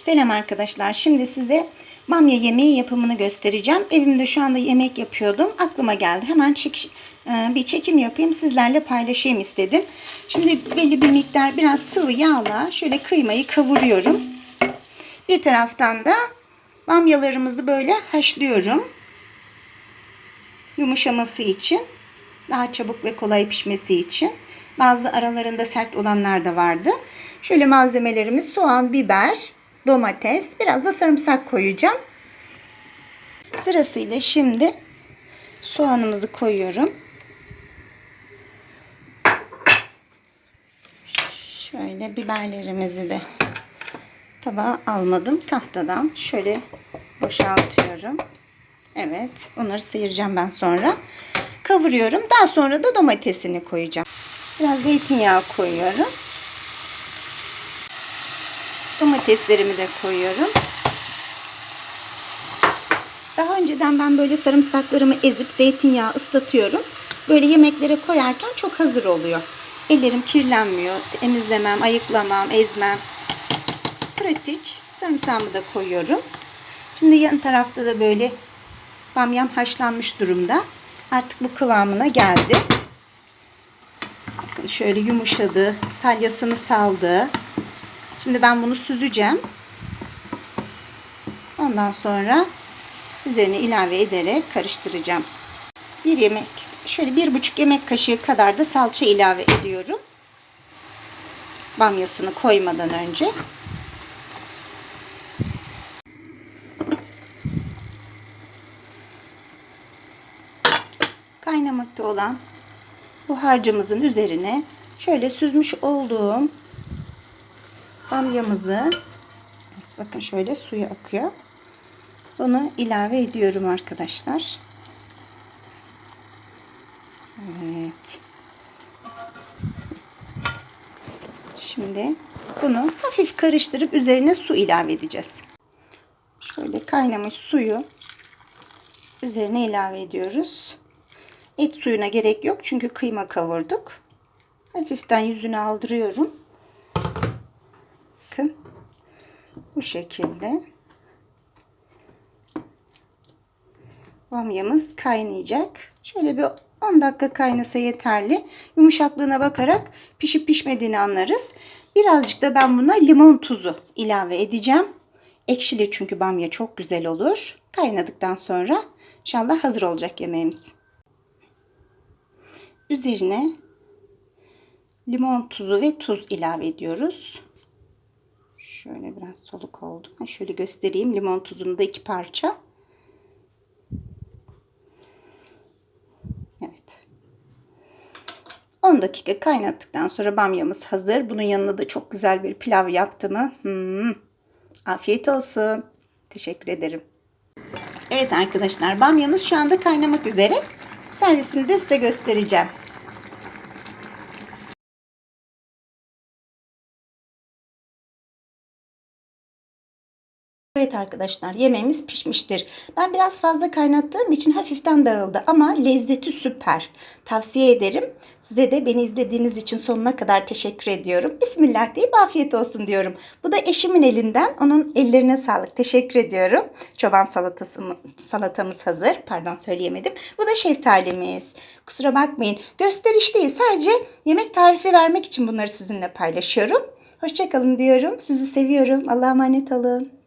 Selam arkadaşlar. Şimdi size bamya yemeği yapımını göstereceğim. Evimde şu anda yemek yapıyordum. Aklıma geldi. Hemen çek, e, bir çekim yapayım. Sizlerle paylaşayım istedim. Şimdi belli bir miktar biraz sıvı yağla şöyle kıymayı kavuruyorum. Bir taraftan da bamyalarımızı böyle haşlıyorum. Yumuşaması için. Daha çabuk ve kolay pişmesi için. Bazı aralarında sert olanlar da vardı. Şöyle malzemelerimiz soğan, biber, domates, biraz da sarımsak koyacağım. Sırasıyla şimdi soğanımızı koyuyorum. Şöyle biberlerimizi de tabağa almadım. Tahtadan şöyle boşaltıyorum. Evet, onları sıyıracağım ben sonra. Kavuruyorum. Daha sonra da domatesini koyacağım. Biraz zeytinyağı koyuyorum. Domateslerimi de koyuyorum. Daha önceden ben böyle sarımsaklarımı ezip zeytinyağı ıslatıyorum. Böyle yemeklere koyarken çok hazır oluyor. Ellerim kirlenmiyor. Temizlemem, ayıklamam, ezmem. Pratik. Sarımsağımı da koyuyorum. Şimdi yan tarafta da böyle bamyam haşlanmış durumda. Artık bu kıvamına geldi. Bakın şöyle yumuşadı. Salyasını saldı. Şimdi ben bunu süzeceğim. Ondan sonra üzerine ilave ederek karıştıracağım. Bir yemek, şöyle bir buçuk yemek kaşığı kadar da salça ilave ediyorum. Bamyasını koymadan önce. Kaynamakta olan bu harcımızın üzerine şöyle süzmüş olduğum bamyamızı bakın şöyle suyu akıyor. Bunu ilave ediyorum arkadaşlar. Evet. Şimdi bunu hafif karıştırıp üzerine su ilave edeceğiz. Şöyle kaynamış suyu üzerine ilave ediyoruz. Et suyuna gerek yok çünkü kıyma kavurduk. Hafiften yüzünü aldırıyorum. Bakın. Bu şekilde. Bamyamız kaynayacak. Şöyle bir 10 dakika kaynasa yeterli. Yumuşaklığına bakarak pişip pişmediğini anlarız. Birazcık da ben buna limon tuzu ilave edeceğim. Ekşili çünkü bamya çok güzel olur. Kaynadıktan sonra inşallah hazır olacak yemeğimiz. Üzerine limon tuzu ve tuz ilave ediyoruz. Şöyle biraz soluk oldu. Şöyle göstereyim. Limon tuzunu da iki parça. Evet. 10 dakika kaynattıktan sonra bamyamız hazır. Bunun yanına da çok güzel bir pilav yaptım mı? Hmm. Afiyet olsun. Teşekkür ederim. Evet arkadaşlar bamyamız şu anda kaynamak üzere. Servisini de size göstereceğim. Evet arkadaşlar yemeğimiz pişmiştir. Ben biraz fazla kaynattığım için hafiften dağıldı ama lezzeti süper. Tavsiye ederim. Size de beni izlediğiniz için sonuna kadar teşekkür ediyorum. Bismillah deyip afiyet olsun diyorum. Bu da eşimin elinden. Onun ellerine sağlık. Teşekkür ediyorum. Çoban salatası salatamız hazır. Pardon söyleyemedim. Bu da şeftalimiz. Kusura bakmayın. Gösteriş değil. Sadece yemek tarifi vermek için bunları sizinle paylaşıyorum. Hoşçakalın diyorum. Sizi seviyorum. Allah'a emanet olun.